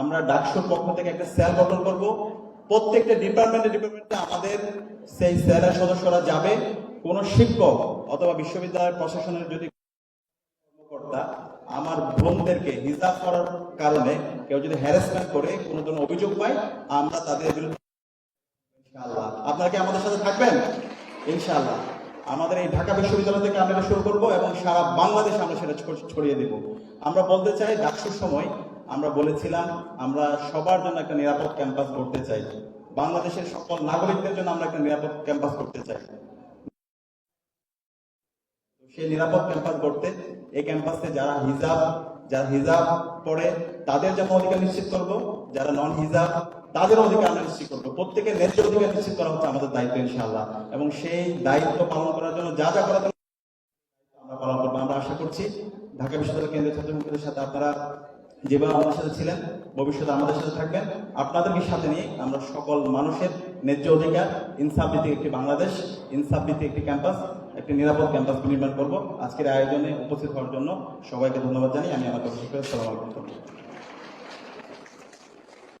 আমরা ডাকসুর পক্ষ থেকে একটা সেল গঠন করব। প্রত্যেকটা ডিপার্টমেন্টে ডিপার্টমেন্টে আমাদের সেই সেলের সদস্যরা যাবে। কোন শিক্ষক অথবা বিশ্ববিদ্যালয়ের প্রশাসনের যদি কর্মকর্তা আমার বোনদেরকে হিজাব করার কারণে কেউ যদি হ্যারাসমেন্ট করে, কোনো ধরনের অভিযোগ পায়, আমরা তাদের বিরুদ্ধে ইনশাআল্লাহ। আপনারা কি আমাদের সাথে থাকবেন? ইনশাআল্লাহ। আমাদের এই ঢাকা বিশ্ববিদ্যালয় থেকে আমরা শুরু করব এবং সারা বাংলাদেশে আমরা সেটা ছড়িয়ে দেব। আমরা বলতে চাই, ডাকসুর সময় আমরা বলেছিলাম, আমরা সবার জন্য একটা নিরাপদ ক্যাম্পাস করতে চাই। বাংলাদেশের সকল নাগরিকদের জন্য আমরা একটা নিরাপদ ক্যাম্পাস করতে চাই। সেই নিরাপদ ক্যাম্পাস করতে এই ক্যাম্পাসে যারা হিজাব যারা হিজাব পড়ে, তাদের যেমন অধিকার নিশ্চিত করব। যারা নন হিজাব তাদের অধিকার আমরা নিশ্চিত করব। প্রত্যেকের ন্যায্য অধিকার নিশ্চিত করা হচ্ছে আমাদের দায়িত্ব, ইনশাআল্লাহ। এবং সেই দায়িত্ব পালন করার জন্য যা যা করা আমরা পালন করব। আমরা আশা করছি ঢাকা বিশ্ববিদ্যালয় কেন্দ্রীয় ছাত্রছাত্রীদের সাথে আপনারা যেভাবে আমাদের সাথে ছিলেন, ভবিষ্যতে আমাদের সাথে থাকবেন। আপনাদেরকে সাথে নিয়ে আমরা সকল মানুষের ন্যায্য অধিকার, ইনসাফ ভিত্তিক একটি বাংলাদেশ, ইনসাফ ভিত্তিক একটি ক্যাম্পাস, একটি নিরাপদ ক্যাম্পাস নির্মাণ করব। আজকের আয়োজনে উপস্থিত হওয়ার জন্য সবাইকে ধন্যবাদ জানিয়ে আমি আমার কথা সালাম আলাইকুম।